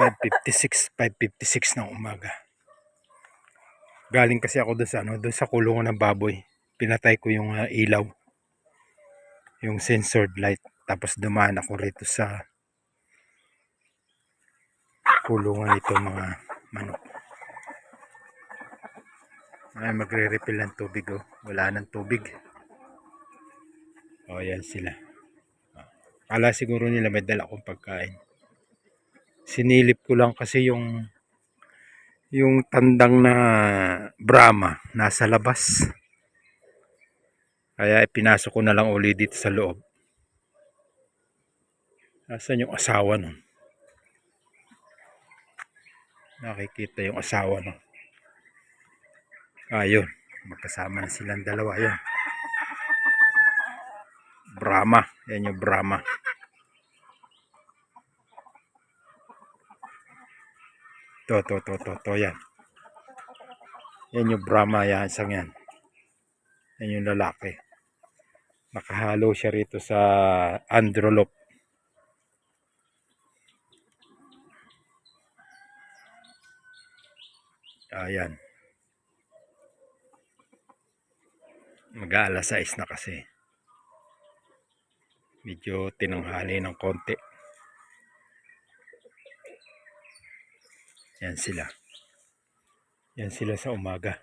5.56, 5.56 ng umaga. Galing kasi ako doon sa, ano, doon sa kulungan ng baboy. Pinatay ko yung ah, ilaw. Yung censored light. Tapos dumaan ako rito sa kulungan nito mga manok. Ay, magre-refill ng tubig oh. Wala ng tubig. Oh, yan sila. Kala siguro nila may dala akong pagkain. Sinilip ko lang kasi yung yung tandang na Brahma nasa labas. Kaya ipinasok ko na lang uli dito sa loob. Nasaan yung asawa nun? Nakikita yung asawa nun. Ayun. Magkasama na silang dalawa. Ayun. Brahma. Yan yung Brahma. To, to, to, to, to, yan. Yan yung Brahma, yan, isang yan. Yan yung lalaki. Nakahalo siya rito sa Androlop. Ayan. Mag-aalas 6 na kasi. Medyo tinanghali ng konti. Yan sila. Yan sila sa umaga.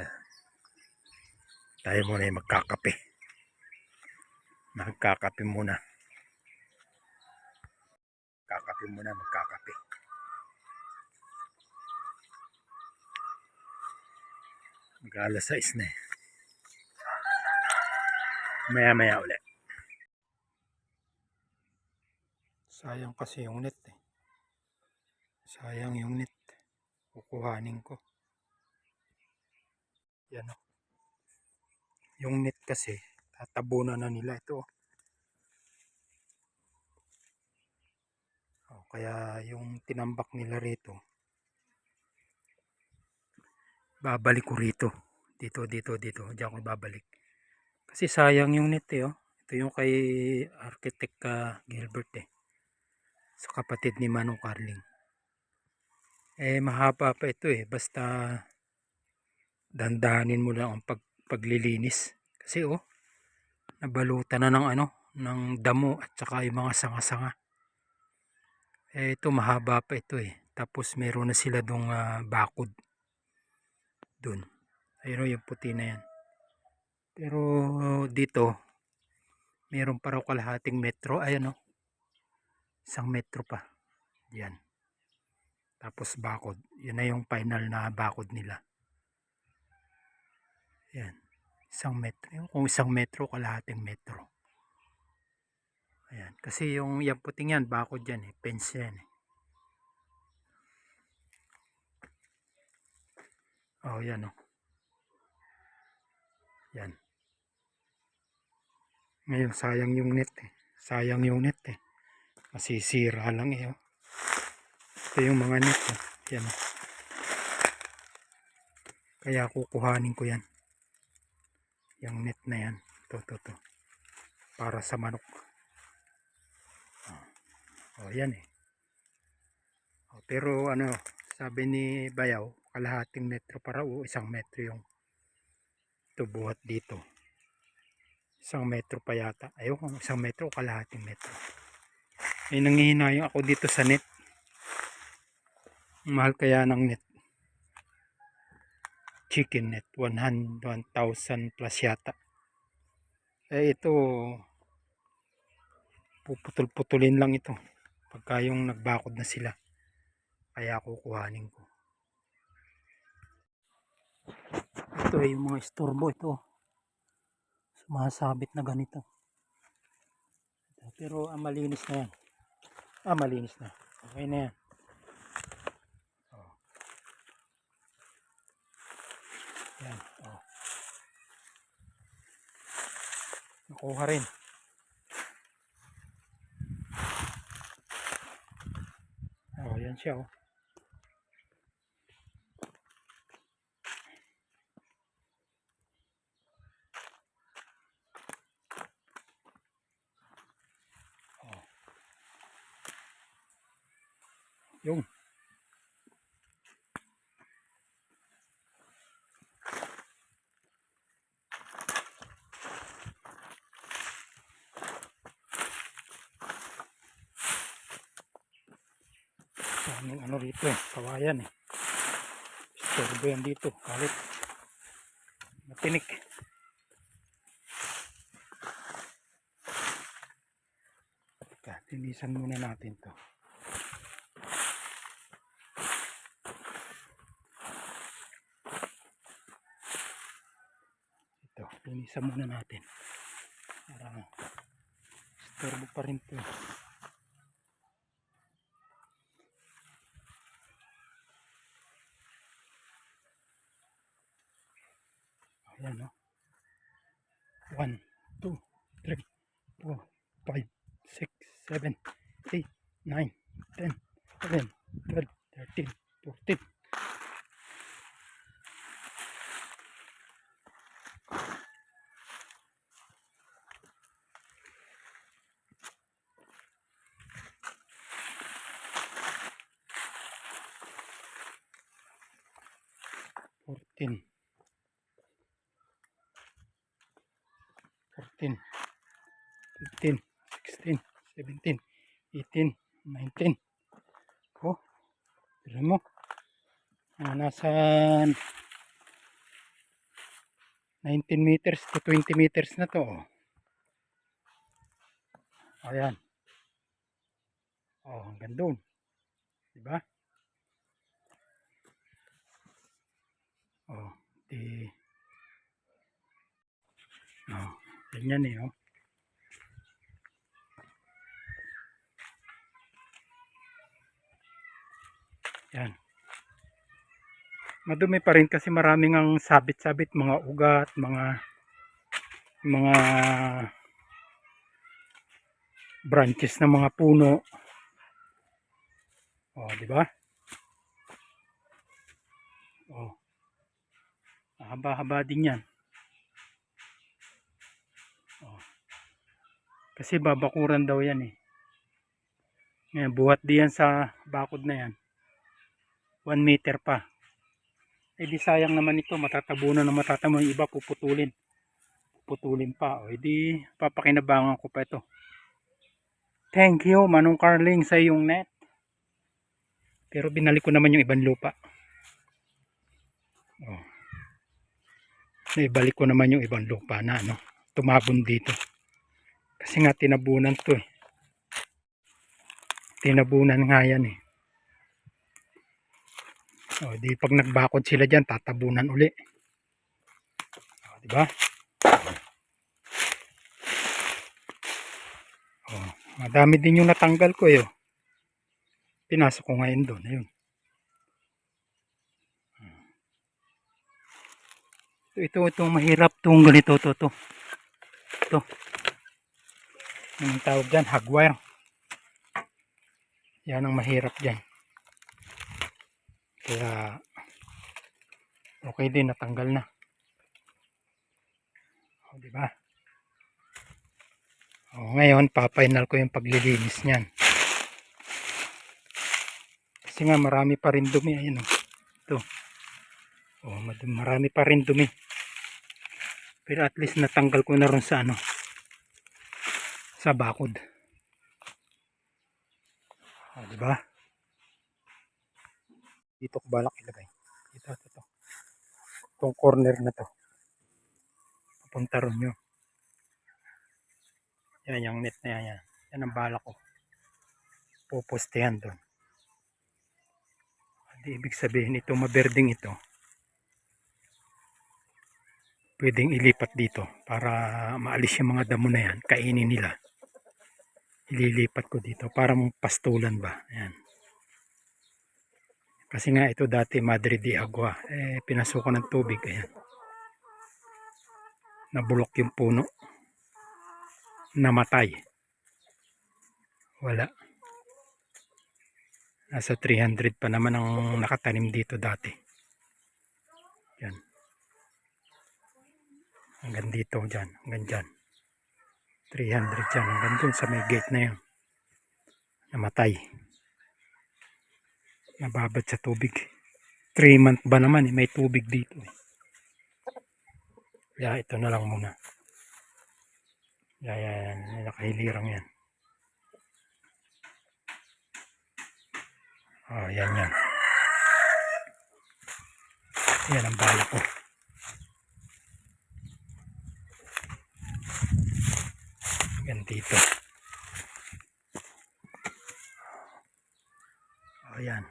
Ah. Tayo muna ay magkakape. Magkakape muna. Kakape muna, magkakape. Mag-alas 6 na eh. Maya maya ulit. Sayang kasi yung net eh. Sayang yung net. Kukuhanin ko. Yan o. Yung net kasi, tatabunan na nila ito. Oh, kaya yung tinambak nila rito, babalik ko rito. Dito, dito, dito. Diyan ko babalik. Kasi sayang yung net eh. Oh. Ito yung kay Architect ka Gilbert eh. Sa kapatid ni Manong Carling. Eh mahaba pa ito eh. Basta dandahanin mo lang ang pag, paglilinis. Kasi oh, nabalutan na ng ano, ng damo at saka yung mga sanga-sanga. Eh ito mahaba pa ito eh. Tapos meron na sila dong ah, bakod. Doon. Ayun oh, yung puti na yan. Pero dito, meron pa raw kalahating metro. Ayan o. Isang metro pa. Yan. Tapos bakod. Yun na yung final na bakod nila. Yan. Isang metro. Kung isang metro, kalahating metro. Ayan. Kasi yung yung puting yan, bakod yan eh. Fence yan eh. Oh, yan oh. Yan. Ngayon, sayang yung net eh. Sayang yung net eh. Masisira lang eh. Oh. Ito yung mga net oh. Yan oh. Kaya kukuhanin ko yan. Yung net na yan. Ito, ito, ito. Para sa manok. Oh, oh yan eh. Oh, pero ano, sabi ni Bayaw, kalahating metro para o isang metro yung ito buhat dito. Isang metro pa yata. Ayaw kung isang metro o kalahating metro. May nangihinayang ako dito sa net. Mahal kaya ng net. Chicken net. 100 1,000 plus yata. Eh ito, puputol-putulin lang ito. Pagka yung nagbakod na sila. Kaya kukuhanin ko. Ito ay yung mga istorbo ito. Sumasabit na ganito. Pero ah, malinis na yan. Ah, malinis na. Okay na yan. Oh. Yan. Oh. Nakuha rin. Oh, yan siya oh. Yung. Daming ano rito eh, kawayan eh. Istorbo yan dito, kalit. Matinik. Teka, tinisan muna natin to. Tinisan muna natin. Para istorbo pa rin eh. Ayan no. 1, 2, 3, 4, 5, 6, 7, 8, 9, 10, 11, 12, 13, 14. Fourteen. Fourteen. Fifteen. Sixteen. Seventeen. Eighteen. Nineteen. Oh. Tignan mo. Ah, nasa 19 meters to 20 meters na to. Oh. Ayan. Oh, hanggang doon. Diba? Oh, di Oh, ganyan eh, oh. Yan. Madumi pa rin kasi maraming ang sabit-sabit, mga ugat, mga mga branches ng mga puno. Oh, di ba? Oh. Haba-haba din yan. Oh. Kasi babakuran daw yan eh. Ngayon, buhat di yan sa bakod na yan. 1 meter pa. Eh di sayang naman ito, matatabunan na. Yung iba puputulin. Puputulin pa. O edi papakinabangan ko pa ito. Thank you, Manong Carling, sa iyong net. Pero binalik ko naman yung ibang lupa. Naibalik ko naman yung ibang lupa na ano, tumabon dito. Kasi nga tinabunan to eh. Tinabunan nga yan eh. O, di pag nagbakod sila dyan, tatabunan uli. O, di ba? O, madami din yung natanggal ko eh. oh. Pinasok ko ngayon doon. Ayun. Ito, ito, mahirap tong ganito, to, to. Ito. Yung tawag dyan, hagwire. Yan ang mahirap dyan. Kaya, okay din, natanggal na. O, di ba? O, ngayon, papainal ko yung paglilinis niyan. Kasi nga, marami pa rin dumi. Ayan, o. Ito. O, mad- marami pa rin dumi. Pero at least natanggal ko na rin sa ano, sa bakod. O, di ba? Dito ko balak ilagay. Dito, ito, ito. Itong corner na to. Papunta ron yun. Yan, yung net na yan. Yan, yan ang balak ko. Pupostehan doon. Hindi ibig sabihin ito maberding ito. Pwedeng ilipat dito para maalis yung mga damo na yan. Kainin nila. Ililipat ko dito para mong pastulan ba. Yan. Kasi nga ito dati Madre de Agua. Eh, pinasukan ng tubig. Ayan. Nabulok yung puno. Namatay. Wala. Nasa 300 pa naman ang nakatanim dito dati. Yan. Hanggang dito dyan. Hanggang dyan. 300 dyan. Hanggang dun sa may gate na yun. Namatay. Nababad sa tubig. 3 month ba naman eh. May tubig dito eh. Kaya ito na lang muna. Kaya yan. Nakahilirang yan. Oh, yan yan. Yan ang bala ko. Yan dito. Oh, yan.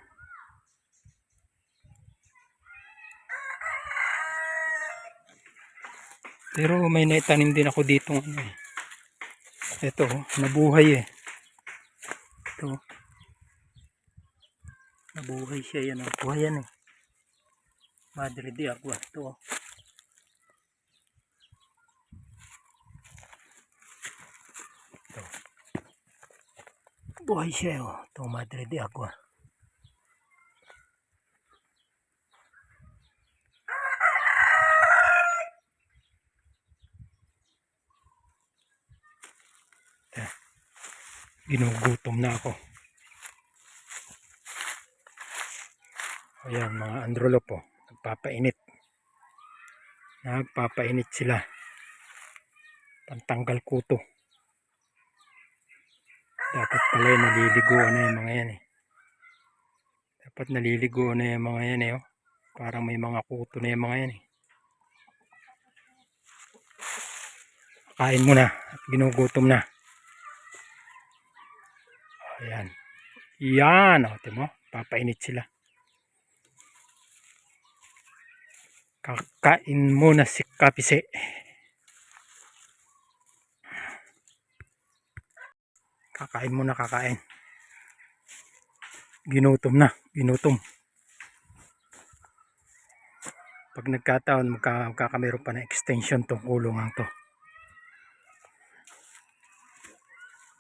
Pero may naitanim din ako dito ano eh. Ito, oh, nabuhay eh. Ito. Nabuhay siya yan. Oh. Buhay yan eh. Madre de agua. Ito. Siya oh. Ito, Madre de agua. Eh, Ginugutom na ako. Ayan, mga androlo po. Nagpapainit. Nagpapainit sila. Pantanggal kuto. Dapat pala yung naliliguan na yung mga yan eh. Dapat naliliguan na yung mga yan eh. Oh. Parang may mga kuto na yung mga yan eh. Kain mo na. At ginugutom na. Ayan. Yan. O, mo. Papainit sila. Kakain muna si Kapise. Kakain muna kakain. Ginutom na. Ginutom. Pag nagkataon, magka, magkakameron pa ng extension tong kulungan to.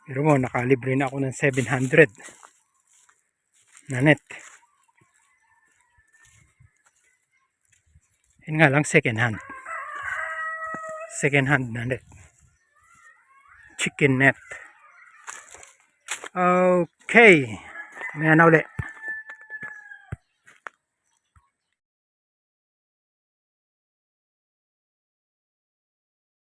Pero mo, nakalibre na ako ng 700 na net. Yun nga lang, second hand. Second hand na net. Chicken net. Okay. Maya na uli.